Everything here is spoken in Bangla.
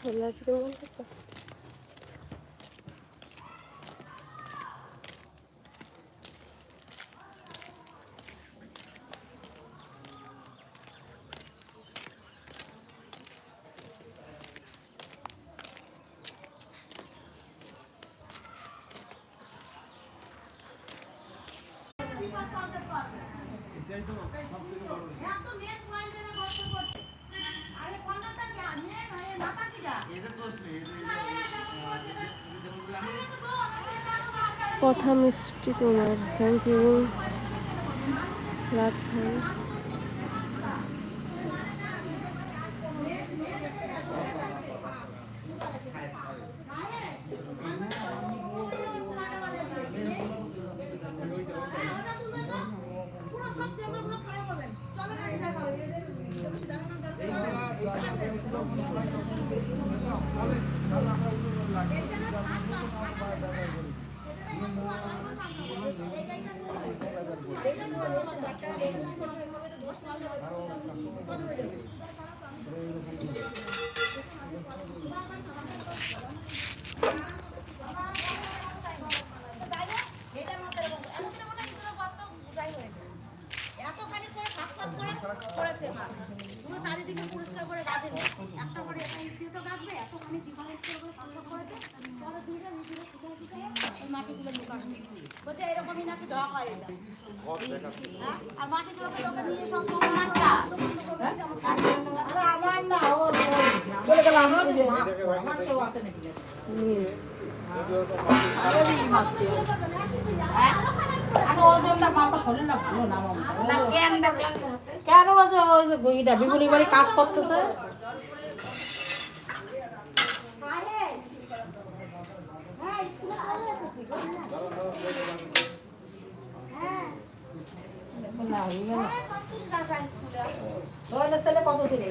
খোলা থেকে বলতে তো কথা মিষ্টি তোমার। থ্যাংক ইউ রাজ ভাই এতখানি করে ভাগ ভাগ করে পুরো চারিদিকে পরিষ্কার করে গাছের একটা করে এখানে দিয়ে তো গাছবে এতখানি ডিফারেন্স করে ভাগ করেছে পরে দুইটা মিশিয়ে শুকিয়ে শুকিয়ে ওই মাটিগুলো লুকানো বলছে এরকমই নাকি ঢক হয় এটা। হ্যাঁ? আর মাটিগুলোকে লোকে নিয়ে সব আমার না ওর বলে গেলাম ওই আমার কেউ আছে নাকি? আর ওজনটা মাপা শরীর না না আমার হয়। কেন দেখলাম? কেন ওই যে ওই যে বাড়ি কাজ করতেছে? ওই ছেলে কত ছিল